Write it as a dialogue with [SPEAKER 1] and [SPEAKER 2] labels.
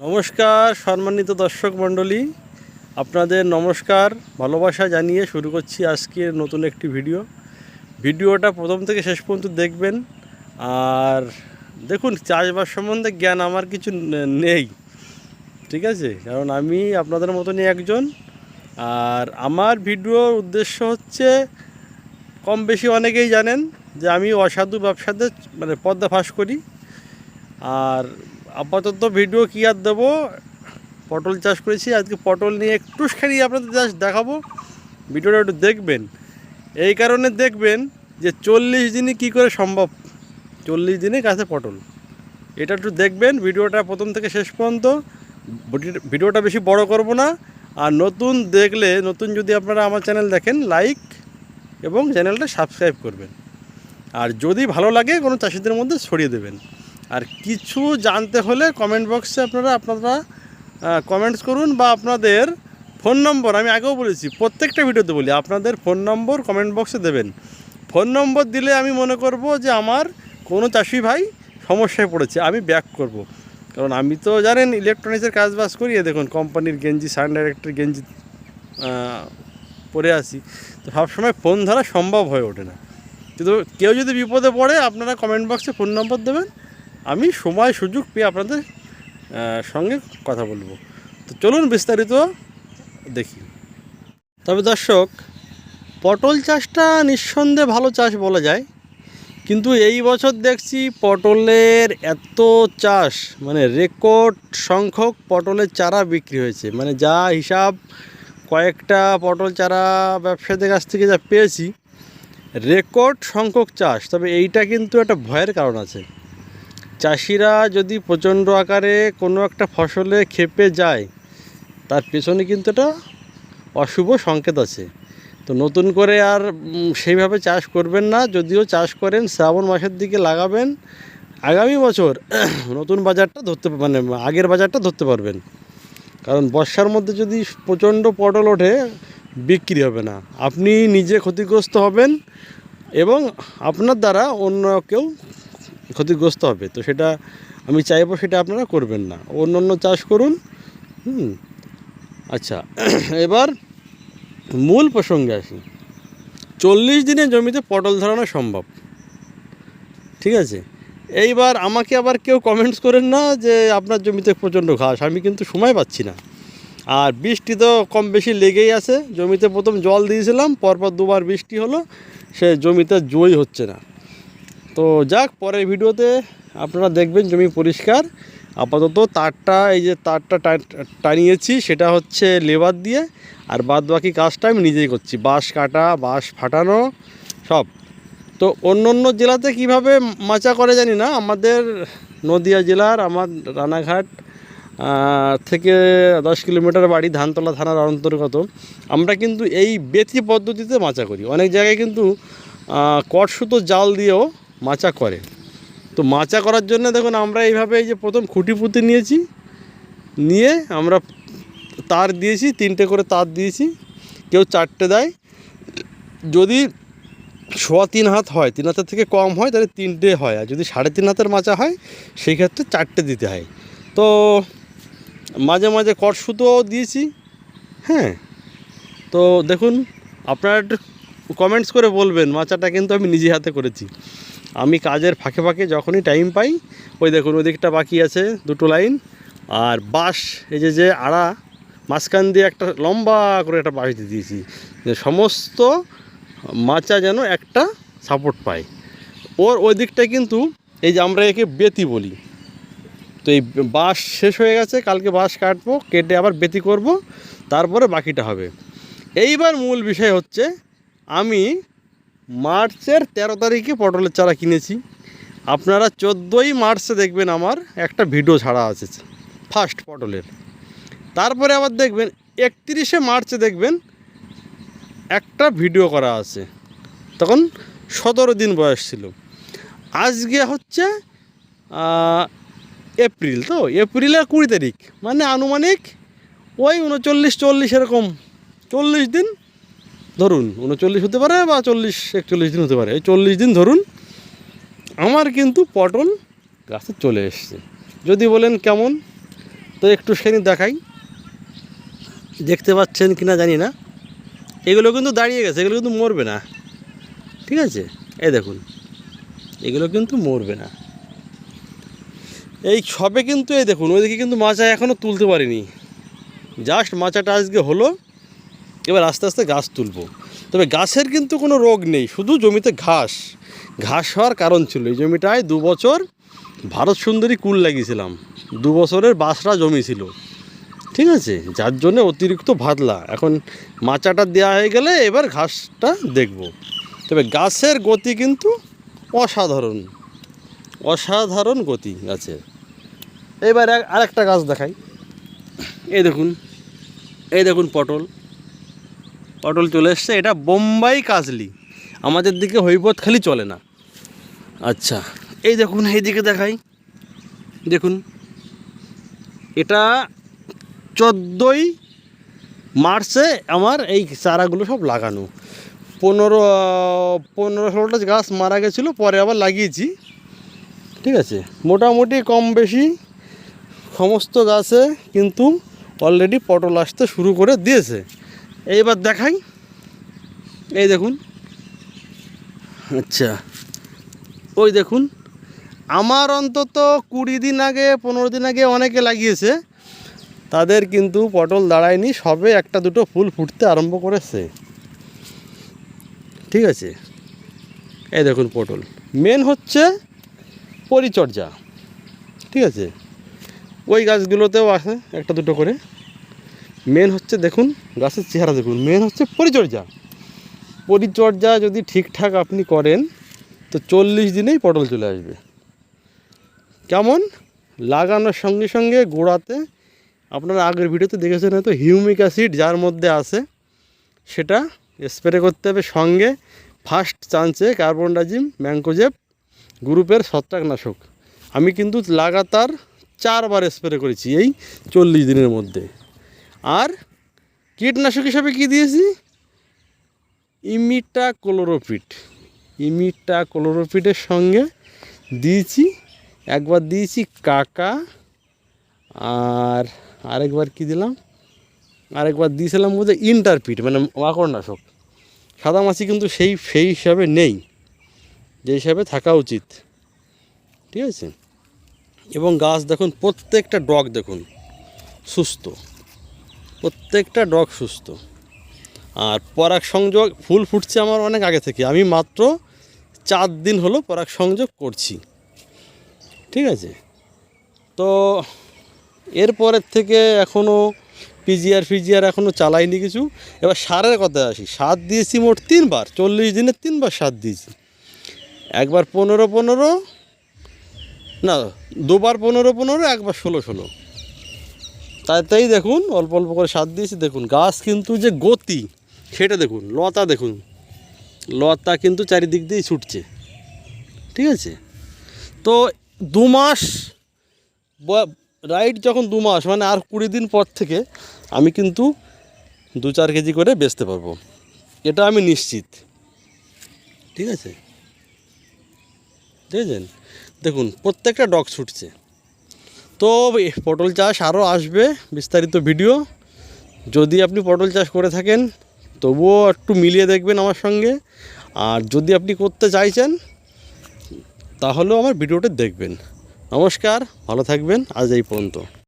[SPEAKER 1] নমস্কার, সম্মানিত দর্শক মণ্ডলী। আপনাদের নমস্কার, ভালোবাসা জানিয়ে শুরু করছি আজকের নতুন একটি ভিডিও। ভিডিওটা প্রথম থেকে শেষ পর্যন্ত দেখবেন। আর দেখুন, চাষবাস সম্বন্ধে জ্ঞান আমার কিছু নেই। ঠিক আছে? কারণ আমি আপনাদের মতনই একজন। আর আমার ভিডিওর উদ্দেশ্য হচ্ছে, কম বেশি অনেকেই জানেন যে আমি অসাধু ব্যবসাতে মানে পদ্মা ফাঁস করি। আর আপাতত ভিডিও কী আর দেবো? পটল চাষ করেছি, আজকে পটল নিয়ে একটুখানি আপনাদের জাস্ট দেখাবো। ভিডিওটা একটু দেখবেন। এই কারণে দেখবেন যে চল্লিশ দিনে কী করে সম্ভব? চল্লিশ দিনে গাছে পটল। এটা একটু দেখবেন, ভিডিওটা প্রথম থেকে শেষ পর্যন্ত। ভিডিওটা বেশি বড় করব না। আর নতুন দেখলে, নতুন যদি আপনারা আমার চ্যানেল দেখেন, লাইক এবং চ্যানেলটা সাবস্ক্রাইব করবেন। আর যদি ভালো লাগে, কোনো চাষিদের মধ্যে ছড়িয়ে দেবেন। আর কিছু জানতে হলে কমেন্ট বক্সে আপনারা আপনারা কমেন্টস করুন বা আপনাদের ফোন নম্বর আমি আগেও বলেছি, প্রত্যেকটা ভিডিওতে বলি, আপনাদের ফোন নম্বর কমেন্ট বক্সে দেবেন। ফোন নম্বর দিলে আমি মনে করব যে আমার কোনো চাষি ভাই সমস্যায় পড়েছে, আমি ব্যাক করব। কারণ আমি তো জানেন ইলেকট্রনিক্সের কাজ বাজ করি দেখুন কোম্পানির গেঞ্জি সান ডাইরেক্টর গেঞ্জি পরে আসি তো সবসময় ফোন ধরা সম্ভব হয়ে ওঠে না। কিন্তু কেউ যদি বিপদে পড়ে, আপনারা কমেন্ট বক্সে ফোন নম্বর দেবেন আমি সময়, সুযোগ পেয়ে আপনাদের সঙ্গে কথা বলব। তো চলুন বিস্তারিত দেখি। তবে দর্শক, পটল চাষটা নিঃসন্দেহে ভালো চাষ বলা যায়, কিন্তু এই বছর দেখছি পটলের এত চাষ মানে রেকর্ড সংখ্যক পটলের চারা বিক্রি হয়েছে। মানে যা হিসাব, কয়েকটা পটল চারা ব্যবসায়ীদের কাছ থেকে যা পেয়েছি, রেকর্ড সংখ্যক চাষ। তবে এইটা কিন্তু একটা ভয়ের কারণ আছে। চাষিরা যদি প্রচণ্ড আকারে কোনো একটা ফসলে খেপে যায়, তার পেছনে কিন্তু এটা অশুভ সংকেত আছে। তো নতুন করে আর সেইভাবে চাষ করবেন না, যদিও চাষ করেন, শ্রাবণ মাসের দিকে লাগাবেন, আগামী বছর নতুন বাজারটা ধরতে মানে আগের বাজারটা ধরতে পারবেন। কারণ বর্ষার মধ্যে যদি প্রচণ্ড পটল ওঠে, বিক্রি হবে না। আপনি নিজে ক্ষতিগ্রস্ত হবেন এবং আপনার দ্বারা অন্য কেউ ক্ষতিগ্রস্ত হবে। তো সেটা আমি চাইব সেটা আপনারা করবেন না। অন্য অন্য চাষ করুন। হুম। আচ্ছা এবার মূল প্রসঙ্গে আসি। চল্লিশ দিনে জমিতে পটল ধরানো সম্ভব। ঠিক আছে? এইবার আমাকে আবার কেউ কমেন্টস করেন না যে আপনার জমিতে প্রচণ্ড ঘাস। আমি কিন্তু সময় পাচ্ছি না। আর বৃষ্টি তো কম বেশি লেগেই আছে। জমিতে প্রথম জল দিয়েছিলাম, পরপর দুবার বৃষ্টি হলো। সে জমিতে জই হচ্ছে না। তো যাক, পরের ভিডিওতে আপনারা দেখবেন জমি পরিষ্কার। আপাতত তারটা, এই যে তারটা টানিয়েছি, সেটা হচ্ছে লেবার দিয়ে। আর বাদ বাকি কাজটা আমি নিজেই করছি। বাঁশ কাটা, বাঁশ ফাটানো, সব। তো অন্য অন্য জেলাতে কীভাবে মাচা করে জানি না। আমাদের নদিয়া জেলার, আমার রানাঘাট থেকে দশ কিলোমিটার বাড়ি ধানতলা থানার অন্তর্গত। আমরা কিন্তু এই বেতি পদ্ধতিতে মাচা করি। অনেক জায়গায় কিন্তু কট সুতো জাল দিয়েও মাচা করে। তো মাচা করার জন্য দেখুন, আমরা এইভাবে এই যে প্রথম খুঁটি পুঁতে নিয়েছি, নিয়ে আমরা তার দিয়েছি, তিনটে করে তার দিয়েছি, কেউ চারটে দেয়। যদি সোয়া তিন হাত হয়, তিন হাতের থেকে কম হয়, তাহলে তিনটে হয়, আর যদি সাড়ে তিন হাতের মাচা হয়, সেই ক্ষেত্রে চারটে দিতে হয়। তো মাঝে মাঝে কট সুতোও দিয়েছি হ্যাঁ। তো দেখুন, আপনারা কমেন্টস করে বলবেন, মাচাটা কিন্তু আমি নিজে হাতে করেছি। আমি কাজের ফাঁকে ফাঁকে যখনই টাইম পাই, ওই দেখুন, ওই দিকটা বাকি আছে, দুটো লাইন আর বাঁশ, এই যে যে আড়া, মাঝখান দিয়ে একটা লম্বা করে একটা বাঁশ দিয়ে দিয়েছি। সমস্ত মাচা যেন একটা সাপোর্ট পায়। ওর ওই দিকটায় কিন্তু এই যে আমরা একে বেতি বলি। তো এই বাঁশ শেষ হয়ে গেছে, কালকে বাঁশ কাটবো, কেটে আবার বেতি করব, তারপরে বাকিটা হবে। এইবার মূল বিষয় হচ্ছে, আমি মার্চের তেরো তারিখে পটলের চারা কিনেছি। আপনারা চোদ্দোই মার্চে দেখবেন আমার একটা ভিডিও ছাড়া আছে, ফার্স্ট পটলের। তারপরে আবার দেখবেন, একত্রিশে মার্চে দেখবেন একটা ভিডিও করা আছে। তখন সতেরো দিন বয়স ছিল। আজকে হচ্ছে এপ্রিল তো, এপ্রিলের কুড়ি তারিখ। মানে আনুমানিক ওই উনচল্লিশ, চল্লিশ এরকম। চল্লিশ দিন ধরুন উনচল্লিশ হতে পারে বা চল্লিশ, একচল্লিশ দিন হতে পারে। এই চল্লিশ দিন ধরুন আমার কিন্তু পটল গাছে চলে এসছে। যদি বলেন কেমন, তো একটু সেখানে দেখাই। দেখতে পাচ্ছেন কি না জানি না। এগুলো কিন্তু দাঁড়িয়ে গেছে, এগুলো কিন্তু মরবে না। ঠিক আছে? এই দেখুন, এগুলো কিন্তু মরবে না। এই সবে কিন্তু, এই দেখুন, ওইদিকে কিন্তু মাচা এখনও তুলতে পারিনি। জাস্ট মাচাটা আজকে হলো এবার আস্তে আস্তে গাছ তুলবো। তবে গাছের কিন্তু কোনো রোগ নেই, শুধু জমিতে ঘাস। ঘাস হওয়ার কারণ ছিল, এই জমিটায় দু বছর ভারত সুন্দরী কুল লাগিয়েছিলাম। দু বছরের বাসরা জমি ছিল। ঠিক আছে? যার জন্য অতিরিক্ত ভাদলা এখন মাচাটা দেওয়া হয়ে গেলে এবার ঘাসটা দেখব। তবে গাছের গতি কিন্তু অসাধারণ। অসাধারণ গতি গাছের এবার আরেকটা গাছ দেখাই। এই দেখুন। এই দেখুন পটল। পটল চলে এসছে, এটা বোম্বাই কাজলি। আমাদের দিকে হৈপথ খালি চলে না। আচ্ছা এই দেখুন এইদিকে দেখাই। দেখুন, এটা চোদ্দোই মার্চে আমার এই চারাগুলো সব লাগানো। পনেরো পনেরো ষোলোটা গাছ মারা গেছিল, পরে আবার লাগিয়েছি। ঠিক আছে, মোটামুটি কম বেশি সমস্ত গাছে কিন্তু অলরেডি পটল আসতে শুরু করে দিয়েছে। এইবার দেখাই। এই দেখুন। আচ্ছা। ওই দেখুন। আমার অন্তত কুড়ি দিন আগে, পনেরো দিন আগে অনেকে লাগিয়েছে। তাদের কিন্তু পটল দাঁড়ায়নি, সবে একটা দুটো ফুল ফুটতে আরম্ভ করেছে। ঠিক আছে? এই দেখুন পটল। মেন হচ্ছে পরিচর্যা। ঠিক আছে? ওই গাছগুলোতেও আছে, একটা দুটো করে। মেন হচ্ছে দেখুন, গাছের চেহারা দেখুন। মেন হচ্ছে পরিচর্যা। পরিচর্যা যদি ঠিকঠাক আপনি করেন, তো চল্লিশ দিনেই পটল চলে আসবে। কেমন? লাগানোর সঙ্গে সঙ্গে গোড়াতে, আপনারা আগের ভিডিওতে দেখেছেন হয়তো হিউমিক অ্যাসিড যার মধ্যে আছে, সেটা স্প্রে করতে হবে সঙ্গে। ফার্স্ট চান্সে কার্বন ডাইজিম গ্রুপের ছত্রাকনাশক। আমি কিন্তু লাগাতার চারবার স্প্রে করেছি এই চল্লিশ দিনের মধ্যে। আর কীটনাশক হিসাবে কি দিয়েছি? ইমিটা ক্লোরোপিট ইমিটা ক্লোরোপিটের সঙ্গে দিয়েছি, একবার দিয়েছি কাকা, আর আরেকবার কি দিলাম? আরেকবার দিয়েছিলাম বোধ ইন্টারপিট মানে মাকড়নাশক। সাদা মাছি কিন্তু সেই সেই হিসাবে নেই, যে হিসাবে থাকা উচিত। ঠিক আছে? এবং গাছ দেখুন, প্রত্যেকটা ডগ দেখুন, সুস্থ। প্রত্যেকটা ডগ সুস্থ। আর পরাগ সংযোগ ফুল ফুটছে আমার অনেক আগে থেকে। আমি মাত্র চার দিন হলো পরাগ সংযোগ করছি। ঠিক আছে? তো এরপরের থেকে এখনও পিজিআর ফিজিআর এখনও চালাইনি কিছু। এবার সারের কথা আসি। সার দিয়েছি মোট তিনবার। চল্লিশ দিনে তিনবার সার দিয়েছি। একবার পনেরো পনেরো, না, দুবার পনেরো পনেরো, একবার ষোলো ষোলো। তাতেই দেখুন, অল্প অল্প করে সার দিয়েছি, দেখুন, গাছ কিন্তু যে গতি, সেটা দেখুন, লতা দেখুন, লতা কিন্তু চারিদিক দিয়েই ছুটছে, ঠিক আছে? তো দু মাস রাইট যখন দু মাস মানে আর কুড়ি দিন পর থেকে আমি কিন্তু দু চার কেজি করে বেচতে পারব, এটা আমি নিশ্চিত, ঠিক আছে? দেখেছেন? দেখুন, প্রত্যেকটা ডগ ছুটছে। তো পটল চাষ আরও আসবে, বিস্তারিত ভিডিও। যদি আপনি পটল চাষ করে থাকেন, তবুও একটু মিলিয়ে দেখবেন আমার সঙ্গে। আর যদি আপনি করতে চাইছেন, তাহলেও আমার ভিডিওটা দেখবেন। নমস্কার, ভালো থাকবেন, আজ এই পর্যন্ত।